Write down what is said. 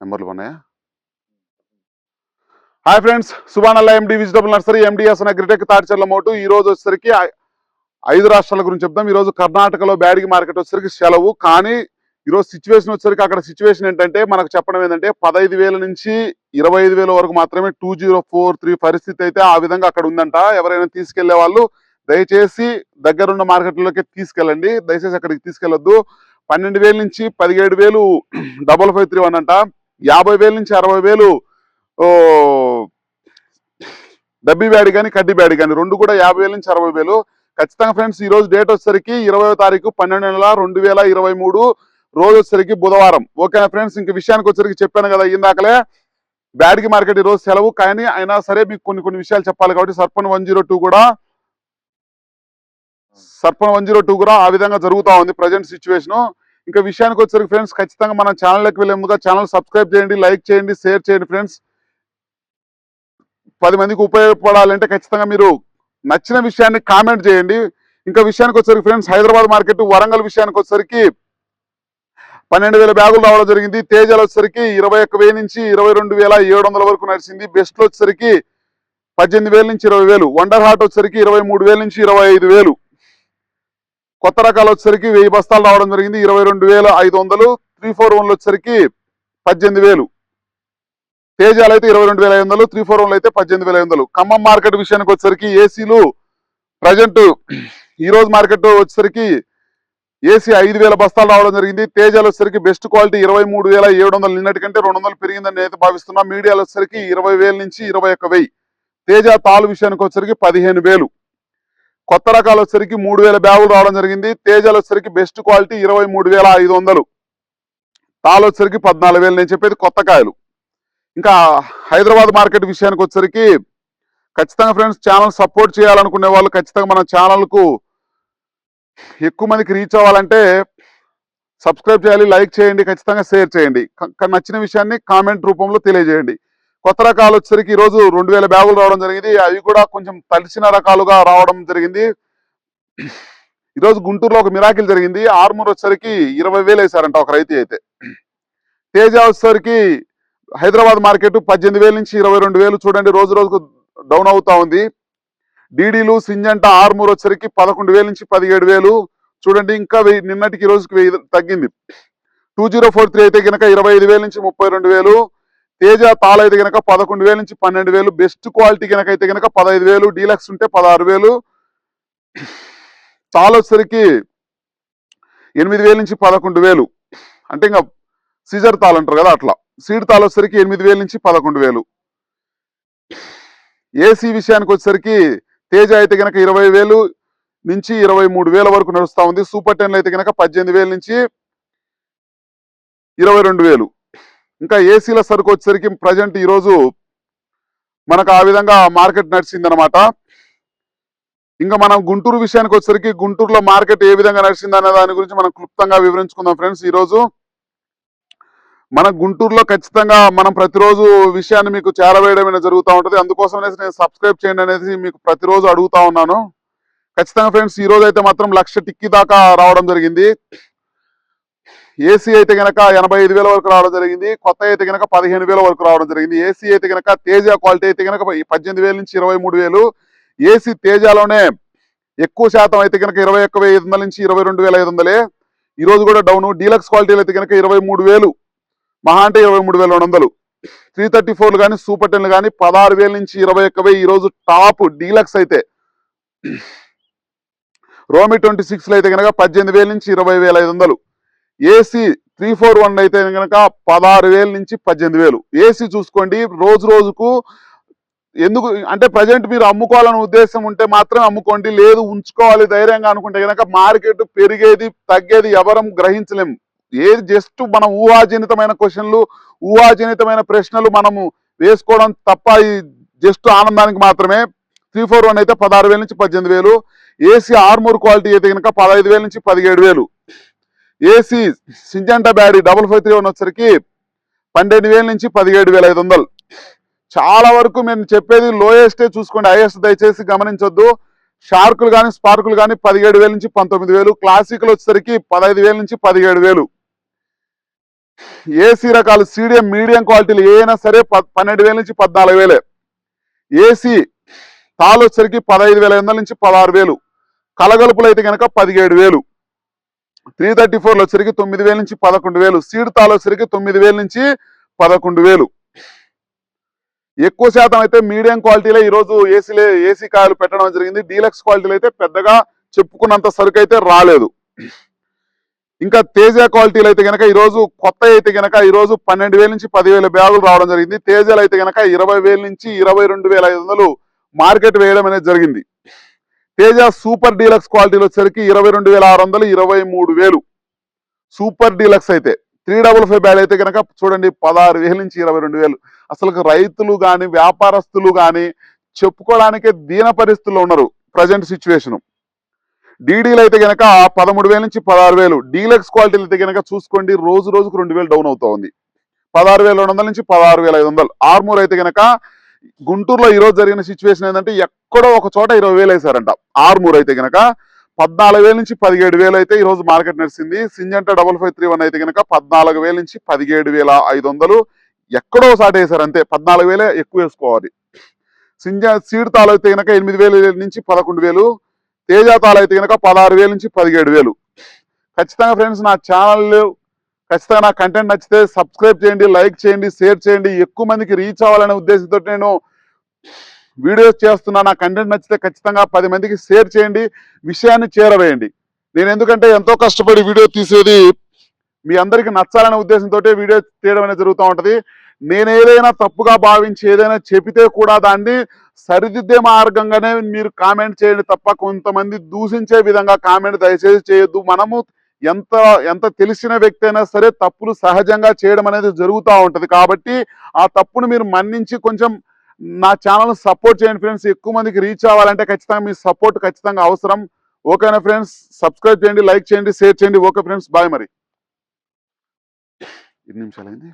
నెంబర్లు ఉన్నాయా? Hi friends సుబానల్లా MD vegetable nursery MDS agritech Tadicherla మోటు. ఈ రోజు వచ్చేసరికి ఐదు రాష్ట్రాల గురించి చెప్తాం ఈరోజు కర్ణాటకలో బ్యాడిగి మార్కెట్ వచ్చేసరికి సెలవు. కానీ ఈ రోజు సిచ్యువేషన్ వచ్చేసరికి అక్కడ సిచ్యువేషన్ ఏంటంటే మనకు చెప్పడం ఏంటంటే పదహైదు వేల నుంచి ఇరవై ఐదు వేల వరకు మాత్రమే టూ జీరో ఫోర్ త్రీ పరిస్థితి అయితే ఆ విధంగా అక్కడ ఉందంట. ఎవరైనా తీసుకెళ్ళే వాళ్ళు దయచేసి దగ్గరున్న మార్కెట్లోకి తీసుకెళ్ళండి. దయచేసి అక్కడికి తీసుకెళ్ళొద్దు పన్నెండు వేల నుంచి పదిహేడు వేలు డబల్ ఫైవ్ త్రీ వన్ అంట. యాభై వేల నుంచి అరవై వేలు డబ్బి బ్యాడ్ కానీ కడ్డీ బ్యాడ్ కానీ రెండు కూడా యాభై వేల నుంచి అరవై వేలు. ఖచ్చితంగా ఫ్రెండ్స్ ఈ రోజు డేట్ వచ్చేసరికి ఇరవై తారీఖు పన్నెండు నెల రెండు వేల ఇరవై మూడు రోజు వచ్చేసరికి బుధవారం. ఓకేనా ఫ్రెండ్స్? ఇంక విషయానికి వచ్చేసరికి చెప్పాను కదా ఇందాకలే బ్యాడ్కి మార్కెట్ ఈ రోజు సెలవు కానీ అయినా సరే మీకు కొన్ని కొన్ని విషయాలు చెప్పాలి కాబట్టి సర్పన్ వన్ జీరో టూ కూడా సర్పన్ వన్ జీరో టూ కూడా ఆ విధంగా జరుగుతూ ఉంది ప్రజెంట్ సిచ్యువేషను. ఇంకా విషయానికి వచ్చేసరికి ఫ్రెండ్స్ ఖచ్చితంగా మన ఛానల్కి వెళ్ళే ముందుగా ఛానల్ సబ్స్క్రైబ్ చేయండి లైక్ చేయండి షేర్ చేయండి ఫ్రెండ్స్. పది మందికి ఉపయోగపడాలంటే ఖచ్చితంగా మీరు నచ్చిన విషయాన్ని కామెంట్ చేయండి. ఇంకా విషయానికి వచ్చేసరికి ఫ్రెండ్స్ హైదరాబాద్ మార్కెట్ వరంగల్ విషయానికి వచ్చేసరికి పన్నెండు వేల బ్యాగులు రావడం జరిగింది. తేజాలు వచ్చేసరికి ఇరవై ఒక్క వేల నుంచి ఇరవై రెండు వేల ఏడు వందల వరకు నడిచింది. బెస్ట్ వచ్చేసరికి పద్దెనిమిది వేల నుంచి ఇరవై వేలు. వండర్ హార్ట్ వచ్చేసరికి ఇరవై మూడు వేల నుంచి ఇరవై ఐదు వేలు. కొత్త రకాలు వచ్చేసరికి వెయ్యి బస్తాలు రావడం జరిగింది. ఇరవై రెండు వేల ఐదు వందలు త్రీ ఫోర్ వన్లు వచ్చేసరికి పద్దెనిమిది వేలు. తేజాలు అయితే ఇరవై రెండు వేల ఐదు వందలు త్రీ ఫోర్ వన్లు అయితే పద్దెనిమిది వేల ఐదు వందలు. ఖమ్మం మార్కెట్ విషయానికి వచ్చేసరికి ఏసీలు ప్రజెంట్ ఈ రోజు మార్కెట్ వచ్చేసరికి ఏసీ ఐదు వేల బస్తాలు రావడం జరిగింది. తేజాలు వచ్చేసరికి బెస్ట్ క్వాలిటీ ఇరవై మూడు వేల ఏడు వందలు నిన్నటి కంటే రెండు వందలు పెరిగిందని నేనైతే భావిస్తున్నా. మీడియాలు వచ్చేసరికి ఇరవై వేల నుంచి ఇరవై ఒక్క వెయ్యి. తేజ తాలు విషయానికి వచ్చేసరికి పదిహేను వేలు. కొత్త రకాలు వచ్చేసరికి మూడు వేల బ్యాగులు రావడం జరిగింది. తేజాలు వచ్చేసరికి బెస్ట్ క్వాలిటీ ఇరవై మూడు వేల ఐదు వందలు. తాలు వచ్చేసరికి పద్నాలుగు వేలు నేను చెప్పేది కొత్త కాయలు. ఇంకా హైదరాబాద్ మార్కెట్ విషయానికి వచ్చేసరికి ఖచ్చితంగా ఫ్రెండ్స్ ఛానల్ సపోర్ట్ చేయాలనుకునే వాళ్ళు ఖచ్చితంగా మన ఛానల్కు ఎక్కువ మందికి రీచ్ అవ్వాలంటే సబ్స్క్రైబ్ చేయాలి లైక్ చేయండి ఖచ్చితంగా షేర్ చేయండి. నచ్చిన విషయాన్ని కామెంట్ రూపంలో తెలియజేయండి. కొత్త రకాలు వచ్చేసరికి ఈరోజు రెండు వేల బ్యాగులు రావడం జరిగింది. అవి కూడా కొంచెం తలిసిన రకాలుగా రావడం జరిగింది. ఈరోజు గుంటూరులో ఒక మిరాకిల్ జరిగింది. ఆర్మూర్ వచ్చేసరికి ఇరవై వేలు వేశారంట ఒక రైతు అయితే. తేజ వచ్చేసరికి హైదరాబాద్ మార్కెట్ పద్దెనిమిది వేల నుంచి ఇరవై రెండు వేలు చూడండి. రోజు రోజుకు డౌన్ అవుతా ఉంది. డీడీలు సింజంట ఆర్మూర్ వచ్చేసరికి పదకొండు వేల నుంచి పదిహేడు వేలు చూడండి. ఇంకా వెయ్యి నిన్నటికి ఈ రోజుకి వెయ్యి తగ్గింది. టూ జీరో ఫోర్ త్రీ అయితే కనుక ఇరవై ఐదు వేల నుంచి ముప్పై రెండు వేలు. తేజ తాళ అయితే కనుక పదకొండు వేల నుంచి పన్నెండు వేలు బెస్ట్ క్వాలిటీ కనుక అయితే కనుక పదహైదు వేలు డీలక్స్ ఉంటే పదహారు వేలు. తాళ వచ్చేసరికి ఎనిమిది వేల నుంచి పదకొండు వేలు. అంటే ఇంకా సీజర్ తాళ అంటారు కదా అట్లా. సీడ్ తాళ వచ్చేసరికి ఎనిమిది వేల నుంచి పదకొండు వేలు. ఏసీ విషయానికి వచ్చేసరికి తేజ అయితే కనుక ఇరవై వేలు నుంచి ఇరవై మూడు వేల వరకు నడుస్తూ ఉంది. సూపర్ టెన్లు అయితే కనుక పద్దెనిమిది వేల నుంచి ఇరవై రెండు వేలు. ఇంకా ఏసీల సరుకు వచ్చేసరికి ప్రజెంట్ ఈరోజు మనకు ఆ విధంగా మార్కెట్ నడిచింది అనమాట ఇంకా మనం గుంటూరు విషయానికి వచ్చేసరికి గుంటూరులో మార్కెట్ ఏ విధంగా నడిచింది అనే దాని గురించి మనం క్లుప్తంగా వివరించుకుందాం ఫ్రెండ్స్ ఈరోజు. మన గుంటూరులో ఖచ్చితంగా మనం ప్రతిరోజు విషయాన్ని మీకు చేరవేయడం జరుగుతూ ఉంటుంది. అందుకోసం అనేసి నేను సబ్స్క్రైబ్ చేయండి అనేది మీకు ప్రతిరోజు అడుగుతా ఉన్నాను. ఖచ్చితంగా ఫ్రెండ్స్ ఈ రోజు అయితే మాత్రం లక్ష టిక్కి దాకా రావడం జరిగింది. ఏసీ అయితే గనక ఎనభై ఐదు వేల వరకు రావడం జరిగింది కొత్త అయితే గనక పదిహేను వేల వరకు రావడం జరిగింది. ఏసీ అయితే గనక తేజ క్వాలిటీ అయితే గనక పద్దెనిమిది వేల నుంచి ఇరవై మూడు వేలు. ఏసీ తేజలోనే ఎక్కువ శాతం అయితే కనుక ఇరవై ఒక్క వెయ్యి ఐదు వందల నుంచి ఇరవై రెండు వేల ఐదు వందలే. ఈ రోజు కూడా డౌన్. డీలక్స్ క్వాలిటీలు అయితే కనుక ఇరవై మూడు వేలు. మహా అంటే ఇరవై మూడు వేల రెండు వందలు. త్రీ థర్టీ ఫోర్లు కానీ సూపర్ టెన్లు కానీ పదహారు వేల నుంచి ఇరవై ఒక్క వెయ్యి ఈరోజు టాప్ డీలక్స్ అయితే. రోమి ట్వంటీ సిక్స్లో అయితే కనుక పద్దెనిమిది వేల నుంచి ఇరవై వేల ఐదు వందలు. ఏసీ త్రీ ఫోర్ వన్ అయితే కనుక పదహారు వేల నుంచి పద్దెనిమిది వేలు. ఏసీ చూసుకోండి రోజు రోజుకు ఎందుకు అంటే ప్రజెంట్ మీరు అమ్ముకోవాలని ఉద్దేశం ఉంటే మాత్రం అమ్ముకోండి లేదు ఉంచుకోవాలి ధైర్యంగా అనుకుంటే కనుక మార్కెట్ పెరిగేది తగ్గేది ఎవరం గ్రహించలేం. ఏది జస్ట్ మనం ఊహాజనితమైన క్వశ్చన్లు ఊహాజనితమైన ప్రశ్నలు మనము వేసుకోవడం తప్ప ఈ జస్ట్ ఆనందానికి మాత్రమే. త్రీ ఫోర్ వన్ అయితే పదహారు వేల నుంచి పద్దెనిమిది వేలు. ఏసీ ఆర్మూర్ క్వాలిటీ అయితే కనుక పదహైదు వేల నుంచి పదిహేడు వేలు. ఏసీ సింజంటా బ్యాడీ డబుల్ ఫైవ్ త్రీ వన్ వచ్చరికి పన్నెండు వేల నుంచి పదిహేడు వేల ఐదు వందలు. చాలా వరకు మేము చెప్పేది లోయెస్టే చూసుకోండి హైయెస్ట్ దయచేసి గమనించొద్దు. షార్కులు కానీ స్పార్కులు కానీ పదిహేడు వేల నుంచి పంతొమ్మిది వేలు. క్లాసిక్లు వచ్చేసరికి పదహైదు వేల నుంచి పదిహేడు వేలు. ఏసీ రకాలు సీడియం మీడియం క్వాలిటీలు ఏమైనా సరే ప- పన్నెండు వేల నుంచి పద్నాలుగు వేలే. ఏసీ తాలు వచ్చరికి పదహైదు వేల ఐదు వందల నుంచి పదహారు వేలు. కలగలుపులు అయితే కనుక పదిహేడు వేలు. త్రీ థర్టీ ఫోర్లు వచ్చరికి తొమ్మిది వేల నుంచి పదకొండు వేలు. సీడ్ తాలు వచ్చరికి తొమ్మిది వేల నుంచి పదకొండు వేలు. ఎక్కువ శాతం అయితే మీడియం క్వాలిటీలో ఈ రోజు ఏసీలే ఏసీ కాయలు పెట్టడం జరిగింది. డీలక్స్ క్వాలిటీలో అయితే పెద్దగా చెప్పుకున్నంత సరుకు అయితే రాలేదు. ఇంకా తేజ క్వాలిటీలు అయితే గనక ఈరోజు కొత్త అయితే గనక ఈరోజు పన్నెండు వేల నుంచి పదివేల బ్యాగులు రావడం జరిగింది. తేజలు అయితే గనక ఇరవై వేల నుంచి ఇరవై రెండు వేల ఐదు వందలు మార్కెట్ వేయడం అనేది జరిగింది. తేజ సూపర్ డీలక్స్ క్వాలిటీలు వచ్చేసరికి ఇరవై రెండు వేల ఆరు వందలు ఇరవై మూడు వేలు. సూపర్ డీలక్స్ అయితే త్రీ డబుల్ ఫైవ్ బ్యాగ్ అయితే కనుక చూడండి పదహారు వేల నుంచి ఇరవై రెండు వేలు. అసలు రైతులు కానీ వ్యాపారస్తులు కానీ చెప్పుకోవడానికే దీన పరిస్థితుల్లో ఉన్నారు ప్రజెంట్ సిచ్యువేషను. డీడీలు అయితే గనక పదమూడు వేల నుంచి పదహారు వేలు. డీలక్స్ క్వాలిటీలు అయితే గనక చూసుకోండి రోజు రోజుకు రెండు వేలు డౌన్ అవుతా ఉంది. పదహారు వేల రెండు వందల నుంచి పదహారు వేల ఐదు వందలు. ఆర్మూర్ అయితే గనక గుంటూరులో ఈ రోజు జరిగిన సిచ్యువేషన్ ఏంటంటే ఎక్కడో ఒక చోట ఇరవై వేలు వేసారంట ఆర్మూర్ అయితే గనక పద్నాలుగు వేల నుంచి పదిహేడు వేలు అయితే ఈరోజు మార్కెట్ నడిచింది. Syngenta double five three one అయితే కనుక పద్నాలుగు వేల నుంచి పదిహేడు వేల ఐదు వందలు ఎక్కడో సాటి వేశారు అంతే. పద్నాలుగు వేలే ఎక్కువ వేసుకోవాలి. సింజ సీడ్ తాలు అయితే కనుక ఎనిమిది వేల నుంచి పదకొండు వేలు. తేజ తాలు అయితే కనుక పదహారు వేల నుంచి పదిహేడు వేలు. ఖచ్చితంగా ఫ్రెండ్స్ నా ఛానల్ ఖచ్చితంగా నా కంటెంట్ నచ్చితే సబ్స్క్రైబ్ చేయండి లైక్ చేయండి షేర్ చేయండి. ఎక్కువ మందికి రీచ్ అవ్వాలనే ఉద్దేశంతో నేను వీడియోస్ చేస్తున్నా. నా కంటెంట్ నచ్చితే ఖచ్చితంగా పది మందికి షేర్ చేయండి విషయాన్ని చేరవేయండి. నేను ఎందుకంటే ఎంతో కష్టపడి వీడియో తీసేది మీ అందరికి నచ్చాలనే ఉద్దేశంతో వీడియో తీయడం అనేది జరుగుతూ ఉంటుంది. నేను ఏదైనా తప్పుగా భావించి ఏదైనా చెబితే కూడా దాన్ని సరిదిద్దే మార్గంగానే మీరు కామెంట్ చేయండి తప్ప కొంతమంది దూషించే విధంగా కామెంట్ దయచేసి చేయొద్దు. మనము ఎంత ఎంత తెలిసిన వ్యక్తి అయినా సరే తప్పులు సహజంగా చేయడం అనేది జరుగుతూ ఉంటుంది. కాబట్టి ఆ తప్పును మీరు మన్నించి కొంచెం నా ఛానల్ సపోర్ట్ చేయండి ఫ్రెండ్స్. ఎక్కువ మందికి రీచ్ అవ్వాలంటే ఖచ్చితంగా మీ సపోర్ట్ ఖచ్చితంగా అవసరం. ఓకేనా ఫ్రెండ్స్? సబ్స్క్రైబ్ చేయండి లైక్ చేయండి షేర్ చేయండి. ఓకే ఫ్రెండ్స్ బాయ్ మరి. ఎన్ని నిమిషాలైంది?